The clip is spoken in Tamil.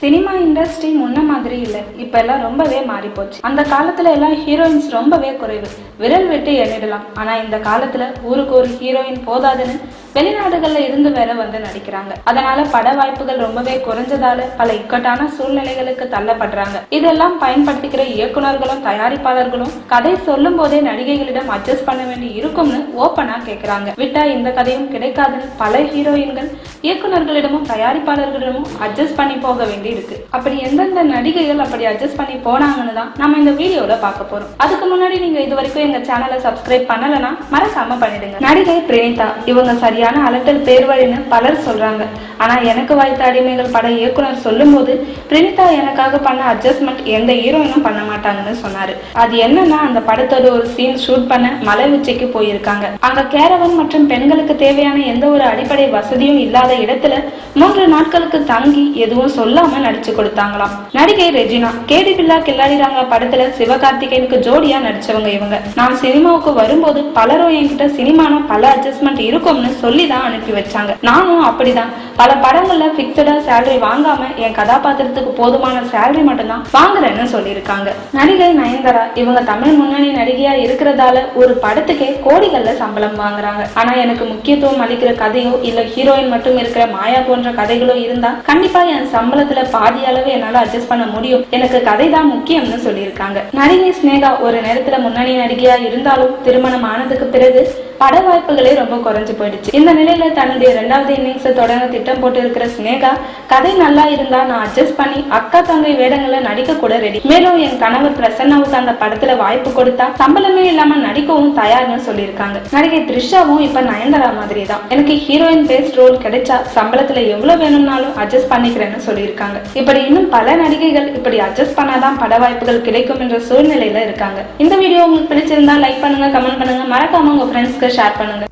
சினிமா இண்டஸ்ட்ரி முன்ன மாதிரி இல்ல. இப்ப எல்லாம் ரொம்பவே மாறி போச்சு. அந்த காலத்துல எல்லாம் ஹீரோயின்ஸ் ரொம்பவே குறைவு. விரல் விட்டு எண்ணிடலாம். ஆனா இந்த காலத்துல ஊருக்கு ஒரு ஹீரோயின் போதாதுன்னு வெளிநாடுகள்ல இருந்து வேற வந்து நடிக்கிறாங்க. அதனால பட வாய்ப்புகள் ரொம்பவே குறைஞ்சதால பல இக்கட்டான சூழ்நிலைகளுக்கு தள்ளப்படுறாங்க. இதெல்லாம் பயன்படுத்திக்கிற இயக்குனர்களும் தயாரிப்பாளர்களும் கதை சொல்லும் போதே நடிகைகளிடம் அட்ஜஸ்ட் பண்ண வேண்டி இருக்கும்னு ஓப்பனா கேக்குறாங்க. விட்டா இந்த கதையும் கிடைக்காதுன்னு பல ஹீரோயின்கள் இயக்குனர்களிடமும் தயாரிப்பாளர்களிடமும் அட்ஜஸ்ட் பண்ணி போக வேண்டி இருக்கு. அப்படி எந்தெந்த நடிகைகள் அப்படி அட்ஜஸ்ட் பண்ணி போனாங்கன்னு தான் நம்ம இந்த வீடியோல பார்க்க போறோம். அதுக்கு முன்னாடி நீங்க இது வரைக்கும் எங்க சேனலை சப்ஸ்கிரைப் பண்ணலன்னா மறக்காம பண்ணிடுங்க. நடிகை பிரேனிதா இவங்க சரியான அலட்டல் பேர்வழின்னு பலர் சொல்றாங்க. ஆனா எனக்கு வாய்த்த அடிமைகள் பட இயக்குனர் சொல்லும்போது பிரினிதா எனக்காக பண்ண அட்ஜஸ்ட்மெண்ட் எந்த ஹீரோயினும் பண்ண மாட்டாங்கன்னு சொன்னாரு. அது என்னன்னா அந்த படத்தோட ஒரு சீன் ஷூட் பண்ண மலை உச்சிக்கு போயிருக்காங்க. அங்க கேரவன் மற்றும் பெண்களுக்கு தேவையான எந்த ஒரு அடிப்படை வசதியும் இல்லாத இடத்துல மூன்று நாட்களுக்கு தங்கி எதுவும் சொல்லாம நடிச்சு கொடுத்தாங்களாம். நடிகை ரெஜினா கேடி பில்லா கில்லாடிராங்க படத்துல சிவகார்த்திகேயனுக்கு ஜோடியா நடிச்சவங்க இவங்க. நான் சினிமாவுக்கு வரும்போது பலரும் என்கிட்ட சினிமானா பல அட்ஜஸ்ட்மெண்ட் இருக்கும்னு சொல்லி தான் அனுப்பி வச்சாங்க. நானும் அப்படிதான். பல படங்கள்ல பிக்சடா சேலரி வாங்காம என் கதாபாத்திரத்துக்கு போதுமான சேலரி மட்டும்தான் வாங்குறேன்னு சொல்லியிருக்காங்க. நடிகை நயன்தாரா இவங்க தமிழ் முன்னணி நடிகையா இருக்கிறதால ஒரு படத்துக்கே கோடிகள்ல சம்பளம் வாங்குறாங்க. ஆனா எனக்கு முக்கியத்துவம் அளிக்கிற கதையோ இல்ல ஹீரோயின் மட்டும் இருக்கிற மாயா போன்ற கதைகளோ இருந்தா கண்டிப்பா என் சம்பளத்துல பாதி அளவு என்னால அட்ஜஸ்ட் பண்ண முடியும். எனக்கு கதை தான் முக்கியம்னு சொல்லியிருக்காங்க. நடிகை ஸ்னேகா ஒரு நேரத்துல முன்னணி நடிகையா இருந்தாலும் திருமணம் ஆனதுக்கு பிறகு பட வாய்ப்புகளே ரொம்ப குறைஞ்சு போயிடுச்சு. இந்த நிலையில தன்னுடைய ரெண்டாவது இன்னிங்ஸ் தொடங்க திட்டம் போட்டு இருக்கிற சினேகா கதை நல்லா இருந்தா நான் அட்ஜஸ்ட் பண்ணி அக்கா தங்கை வேடங்களை நடிக்க கூட ரெடி மேலும் என் கணவர் பிரசன்னாவுக்கு அந்த படத்துல வாய்ப்பு கொடுத்தா சம்பளமே இல்லாம நடிக்கவும் தயார்னு சொல்லியிருக்காங்க. நடிகை த்ரிஷாவும் இப்ப நயன்தாரா மாதிரி தான் எனக்கு ஹீரோயின் பேஸ்ட் ரோல் கிடைச்சா சம்பளத்துல எவ்வளவு வேணும்னாலும் அட்ஜஸ்ட் பண்ணிக்கிறேன்னு சொல்லியிருக்காங்க. இப்படி இன்னும் பல நடிகைகள் இப்படி அட்ஜஸ்ட் பண்ணாதான் பட வாய்ப்புகள் கிடைக்கும் என்ற சூழ்நிலையில இருக்காங்க. இந்த வீடியோ உங்களுக்கு பிடிச்சிருந்தா லைக் பண்ணுங்க கமெண்ட் பண்ணுங்க. மறக்காம உங்க ஃப்ரெண்ட்ஸ்க்கு ஷேர் பண்ணுங்க.